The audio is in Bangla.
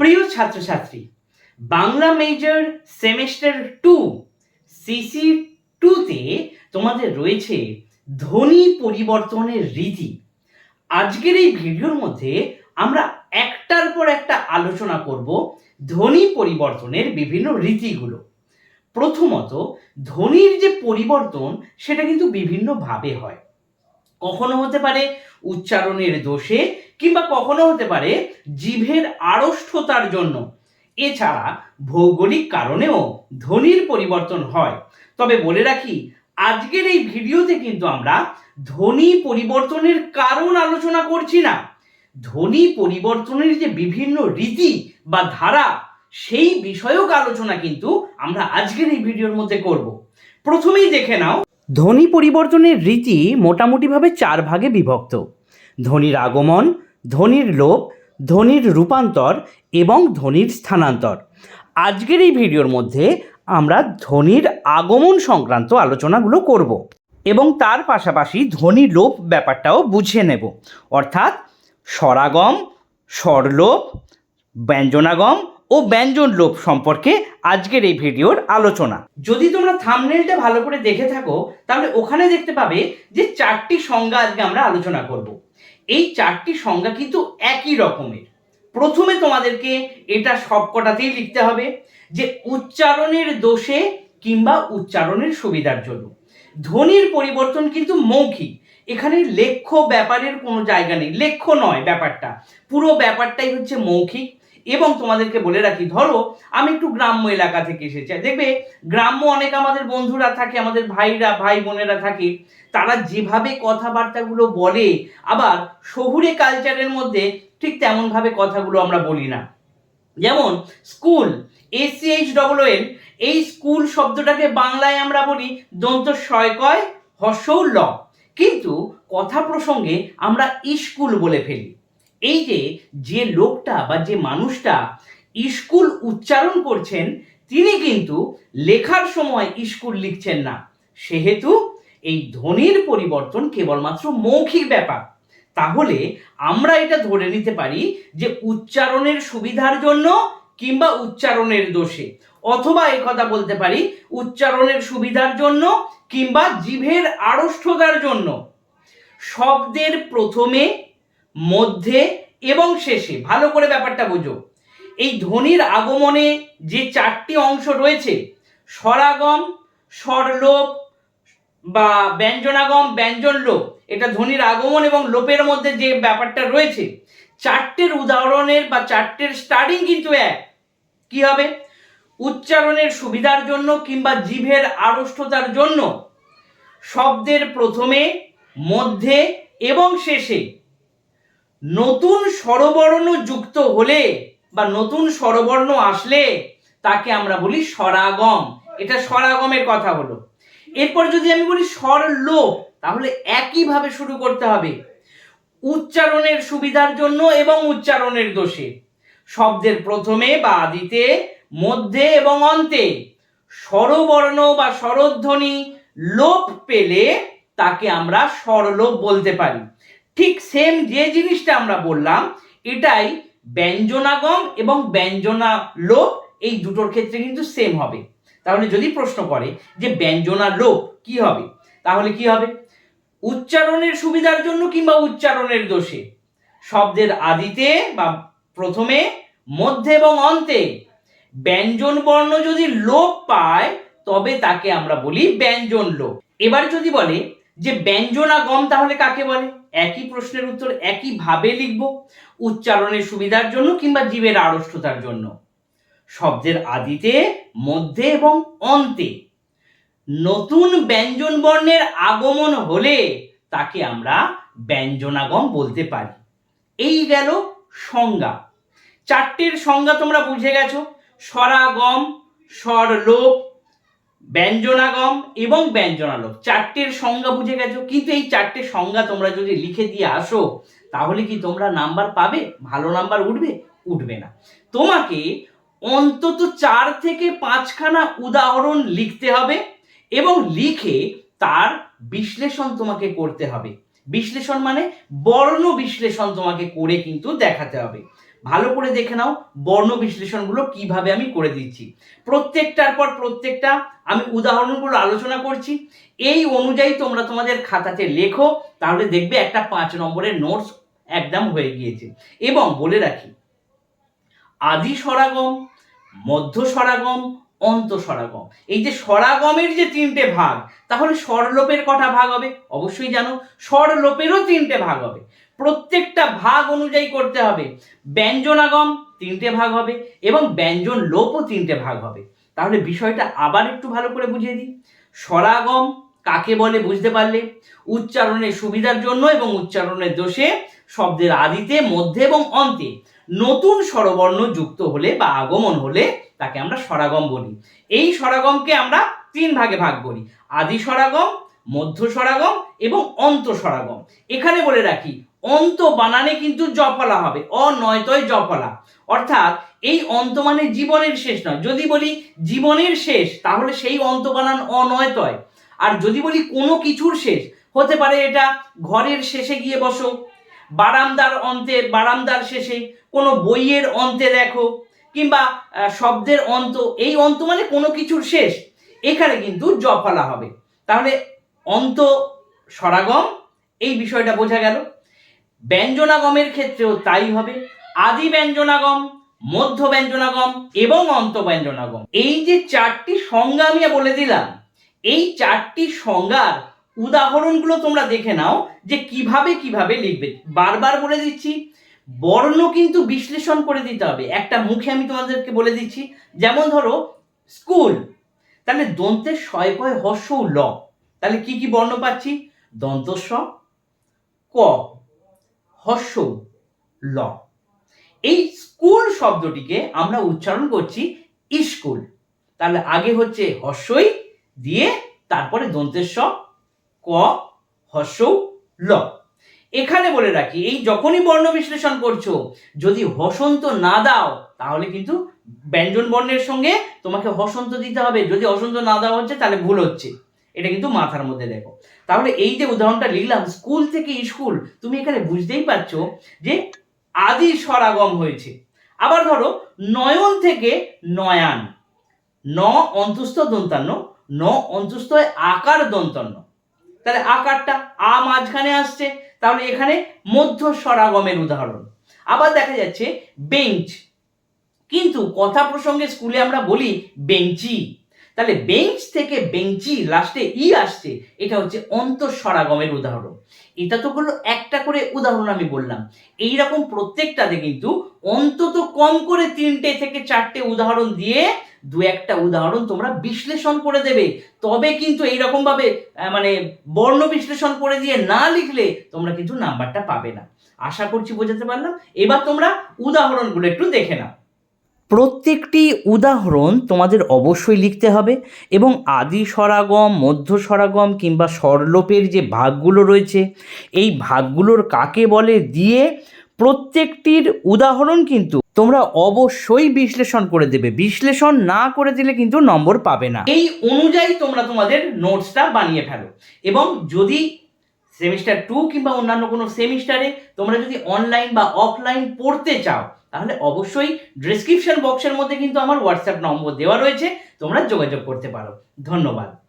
প্রিয় ছাত্রছাত্রী, Bangla major semester two CC টুতে তোমাদের রয়েছে ধ্বনি পরিবর্তনের রীতি। আজকের এই ভিডিওর মধ্যে আমরা একটার পর একটা আলোচনা করব ধ্বনি পরিবর্তনের বিভিন্ন রীতিগুলো। প্রথমত, ধ্বনির যে পরিবর্তন, সেটা কিন্তু বিভিন্নভাবে হয়। কখনো হতে পারে উচ্চারণের দোষে কিংবা কখনো হতে পারে জিভের আড়ষ্ঠতার জন্য। এছাড়া ভৌগোলিক কারণেও ধ্বনির পরিবর্তন হয়। তবে বলে রাখি, আজকের এই ভিডিওতে কিন্তু আমরা ধ্বনি পরিবর্তনের কারণ আলোচনা করছি না। ধ্বনি পরিবর্তনের যে বিভিন্ন রীতি বা ধারা, সেই বিষয়ক আলোচনা কিন্তু আমরা আজকের এই ভিডিওর মধ্যে করব। প্রথমেই দেখে নাও, ধ্বনি পরিবর্তনের রীতি মোটামুটিভাবে চার ভাগে বিভক্ত। ধ্বনির আগমন ধ্বনির লোপ ধ্বনির রূপান্তর এবং ধ্বনির স্থানান্তর। আজকের এই ভিডিওর মধ্যে আমরা ধ্বনির আগমন সংক্রান্ত আলোচনাগুলো করব এবং তার পাশাপাশি ধ্বনি লোপ ব্যাপারটাও বুঝিয়ে নেব। অর্থাৎ স্বরাগম স্বরলোপ ব্যঞ্জনাগম ও ব্যঞ্জন লোপ সম্পর্কে আজকের এই ভিডিওর আলোচনা। যদি তোমরা থামনেলটা ভালো করে দেখে থাকো, তাহলে ওখানে দেখতে পাবে যে চারটি সংজ্ঞা আজকে আমরা আলোচনা করব। এই চারটি সংজ্ঞা কিন্তু একই রকমের। প্রথমে তোমাদেরকে এটা সবকটাতেই লিখতে হবে যে উচ্চারণের দোষে কিংবা উচ্চারণের সুবিধার জন্য। ধ্বনির পরিবর্তন কিন্তু মৌখিক। এখানে লেখ্য ব্যাপারের কোনো জায়গা নেই। লেখ্য নয় ব্যাপারটা। পুরো ব্যাপারটাই হচ্ছে মৌখিক। এবং তোমাদেরকে বলে রাখি, ধরো আমি একটু গ্রাম্য এলাকা থেকে এসেছি। দেখবে গ্রাম্য অনেক আমাদের বন্ধুরা থাকে, আমাদের ভাইরা ভাই বোনেরা থাকে। তারা যেভাবে কথাবার্তাগুলো বলে, আবার শহুরে কালচারের মধ্যে ঠিক তেমনভাবে কথাগুলো আমরা বলি না। যেমন স্কুল এসিএইচ ডবল এন এই স্কুল শব্দটাকে বাংলায় আমরা বলি দন্ত শয়কয় হর্ষৌ ল কিন্তু কথা প্রসঙ্গে আমরা স্কুল বলে ফেলি। এই যে যে লোকটা বা যে মানুষটা স্কুল উচ্চারণ করছেন, তিনি কিন্তু লেখার সময় স্কুল লিখছেন না। সেহেতু এই ধ্বনির পরিবর্তন কেবলমাত্র মৌখিক ব্যাপার। তাহলে আমরা এটা ধরে নিতে পারি যে উচ্চারণের সুবিধার জন্য কিংবা উচ্চারণের দোষে। অথবা এই কথা বলতে পারি, উচ্চারণের সুবিধার জন্য কিংবা জিভের আড়ষ্ঠতার জন্য। শব্দের প্রথমে, মধ্যে এবং শেষে। ভালো করে ব্যাপারটা বোঝো। এই ধ্বনির আগমনে যে চারটি অংশ রয়েছে, স্বরাগম, স্বরলোপ বা ব্যঞ্জনাগম ব্যঞ্জন লোপ এটা ধ্বনির আগমন এবং লোপের মধ্যে যে ব্যাপারটা রয়েছে, চারটের উদাহরণের বা চারটের স্টার্টিং কিন্তু এক। কি হবে? উচ্চারণের সুবিধার জন্য কিংবা জিভের আড়ষ্টতার জন্য শব্দের প্রথমে, মধ্যে এবং শেষে। নতুন স্বরবর্ণ যুক্ত হলে বা নতুন স্বরবর্ণ আসলে তাকে আমরা বলি স্বরাগম। এটা স্বরাগমের কথা হলো। এরপর যদি আমি বলি স্বর তাহলে একইভাবে শুরু করতে হবে। উচ্চারণের সুবিধার জন্য এবং উচ্চারণের দোষে। শব্দের প্রথমে বা আদিতে, মধ্যে এবং অন্তে। স্বরবর্ণ বা স্বরধ্বনি লোপ পেলে তাকে আমরা স্বরলোপ বলতে পারি। ঠিক সেম যে জিনিসটা আমরা বললাম, এটাই ব্যঞ্জনাগম এবং ব্যঞ্জনা লোপ এই দুটোর ক্ষেত্রে কিন্তু সেম হবে। তাহলে যদি প্রশ্ন করে যে ব্যঞ্জনা লোপ, কি হবে? তাহলে কি হবে? উচ্চারণের সুবিধার জন্য কিংবা উচ্চারণের দোষে? শব্দের আদিতে বা প্রথমে, মধ্যে এবং অন্তে ব্যঞ্জন বর্ণ যদি লোপ পায়, তবে তাকে আমরা বলি ব্যঞ্জন লোপ। এবার যদি বলে যে ব্যঞ্জনাগম তাহলে কাকে বলে? একই প্রশ্নের উত্তর একইভাবে লিখব। উচ্চারণের সুবিধার জন্য কিংবা জীবের আড়ষ্টতার জন্য। শব্দের আদিতে, মধ্যে এবং অন্তে। নতুন ব্যঞ্জন বর্ণের আগমন হলে তাকে আমরা ব্যঞ্জনাগম বলতে পারি। এই গেল সংজ্ঞা। চারটের সংজ্ঞা তোমরা বুঝে গেছো। স্বরাগম, স্বরলোপ, ব্যঞ্জনাগম এবং ব্যঞ্জনালোপ। চারটের সংজ্ঞা বুঝে গেছো। কিন্তু এই চারটে সংজ্ঞা তোমরা যদি লিখে দিয়ে আসো, তাহলে কি তোমরা নাম্বার পাবে? ভালো নাম্বার উঠবে? উঠবে না। তোমাকে অন্তত চার থেকে পাঁচখানা উদাহরণ লিখতে হবে এবং লিখে তার বিশ্লেষণ তোমাকে করতে হবে। বিশ্লেষণ মানে বর্ণ বিশ্লেষণ তোমাকে করে কিন্তু দেখাতে হবে। ভালো করে দেখে নাও বর্ণ বিশ্লেষণগুলো কীভাবে আমি করে দিচ্ছি। প্রত্যেকটার পর প্রত্যেকটা আমি উদাহরণগুলো আলোচনা করছি। এই অনুযায়ী তোমরা তোমাদের খাতাতে লেখো, তাহলে দেখবে একটা পাঁচ নম্বরের নোটস একদম হয়ে গিয়েছে। এবং বলে রাখি, আদি স্বরাগম মধ্য স্বরাগম, অন্ত স্বরাগম। এই যে স্বরাগমের যে তিনটে ভাগ, তাহলে স্বরলোপের কটা ভাগ হবে? অবশ্যই জানো, স্বরলোপেরও তিনটে ভাগ হবে। প্রত্যেকটা ভাগ অনুযায়ী করতে হবে। ব্যঞ্জনাগম তিনটে ভাগ হবে এবং ব্যঞ্জন লোপও তিনটে ভাগ হবে। তাহলে বিষয়টা আবার একটু ভালো করে বুঝিয়ে দিই। স্বরাগম কাকে বলে বুঝতে পারলে? উচ্চারণের সুবিধার জন্য এবং উচ্চারণের দোষে শব্দের আদিতে, মধ্যে এবং অন্তে। নতুন স্বরবর্ণ যুক্ত হলে বা আগমন হলে তাকে আমরা স্বরাগম বলি। এই স্বরাগমকে আমরা তিন ভাগে ভাগ করি আদি স্বরাগম, মধ্য স্বরাগম এবং অন্ত স্বরাগম। এখানে বলে রাখি, অন্ত বানানে কিন্তু জফলা হবে, অনয়তয় জফলা। অর্থাৎ এই অন্ত মানে জীবনের শেষ নয়। যদি বলি জীবনের শেষ, তাহলে সেই অন্ত বানান অনয়তয়। আর যদি বলি কোনো কিছুর শেষ, হতে পারে এটা ঘরের শেষে গিয়ে বসো বারান্দার অন্তে, বারান্দার শেষে কোনো বইয়ের অন্তে দেখো কিংবা শব্দের অন্ত, এই অন্ত মানে কোনো কিছুর শেষ। এখানে কিন্তু জফলা হবে। তাহলে অন্ত স্বরাগম এই বিষয়টা বোঝা গেল। ব্যঞ্জনাগমের ক্ষেত্রেও তাই হবে। আদি ব্যঞ্জনাগম, মধ্য ব্যঞ্জনাগম এবং অন্ত ব্যঞ্জনাগম। এই যে চারটি সংজ্ঞা আমি বলে দিলাম, এই চারটি সংজ্ঞার উদাহরণগুলো তোমরা দেখে নাও যে কীভাবে কীভাবে লিখবে। বারবার বলে দিচ্ছি, বর্ণ কিন্তু বিশ্লেষণ করে দিতে হবে। একটা মুখে আমি তোমাদেরকে বলে দিচ্ছি, যেমন ধরো, স্কুল। তাহলে দন্তের শয় কয় হর্ষ ল। তাহলে কি কি বর্ণ পাচ্ছি? দন্তস্ব, ক, হর্ষ, ল। এই স্কুল শব্দটিকে আমরা উচ্চারণ করছি স্কুল। তাহলে আগে হচ্ছে হর্ষই, দিয়ে তারপরে দন্তেস্ব ক হর্ষ ল। এখানে বলে রাখি, এই যখনই বর্ণ বিশ্লেষণ করছ, যদি হসন্ত না দাও, তাহলে কিন্তু ব্যঞ্জন বর্ণের সঙ্গে তোমাকে হসন্ত দিতে হবে। যদি হসন্ত না দেওয়া হচ্ছে, তাহলে ভুল হচ্ছে। এটা কিন্তু মাথার মধ্যে দেখো। তাহলে এই যে উদাহরণটা লিখলাম, স্কুল থেকে স্কুল, তুমি এখানে বুঝতেই পারছ যে আদি সরাগম হয়েছে। আবার ধরো, নয়ন থেকে নয়ান। ন অন্তস্থ দন্তান্ন, ন অন্তস্থ আকার দন্তান্ন। তাহলে আকারটা আ মাঝখানে আসছে, তাহলে এখানে মধ্য স্বরাগমের উদাহরণ। আবার দেখা যাচ্ছে বেঞ্চ। কিন্তু কথা প্রসঙ্গে স্কুলে আমরা বলি বেঞ্চি। তাহলে বেঞ্চ থেকে বেঞ্চি লাস্টে ই আসছে, এটা হচ্ছে অন্তঃস্বরাগমের উদাহরণ। এটা তো হলো একটা করে উদাহরণ আমি বললাম। এই রকম প্রত্যেকটাতে কিন্তু অন্তত কম করে তিনটে থেকে চারটে উদাহরণ দিয়ে দু একটা উদাহরণ তোমরা বিশ্লেষণ করে দেবে। তবে কিন্তু এইরকম ভাবে মানে বর্ণ বিশ্লেষণ করে দিয়ে না লিখলে তোমরা কিন্তু নাম্বারটা পাবে না। আশা করছি বোঝাতে পারলাম। এবার তোমরা উদাহরণগুলো একটু দেখে নাও। প্রত্যেকটি উদাহরণ তোমাদের অবশ্যই লিখতে হবে এবং আদি স্বরাগম মধ্য স্বরাগম কিংবা স্বরলোপের যে ভাগগুলো রয়েছে, এই ভাগগুলোর কাকে বলে? দিয়ে প্রত্যেকটির উদাহরণ কিন্তু তোমরা অবশ্যই বিশ্লেষণ করে দেবে। বিশ্লেষণ না করে দিলে কিন্তু নম্বর পাবে না। এই অনুযায়ী তোমরা তোমাদের নোটসটা বানিয়ে ফেলো। এবং যদি সেমিস্টার টু কিংবা অন্যান্য কোনো সেমিস্টারে তোমরা যদি অনলাইন বা অফলাইন পড়তে চাও, তাহলে অবশ্যই ডিসক্রিপশন বক্সের মধ্যে কিন্তু আমার হোয়াটসঅ্যাপ নম্বর দেওয়া রয়েছে। তোমরা যোগাযোগ করতে পারো। ধন্যবাদ।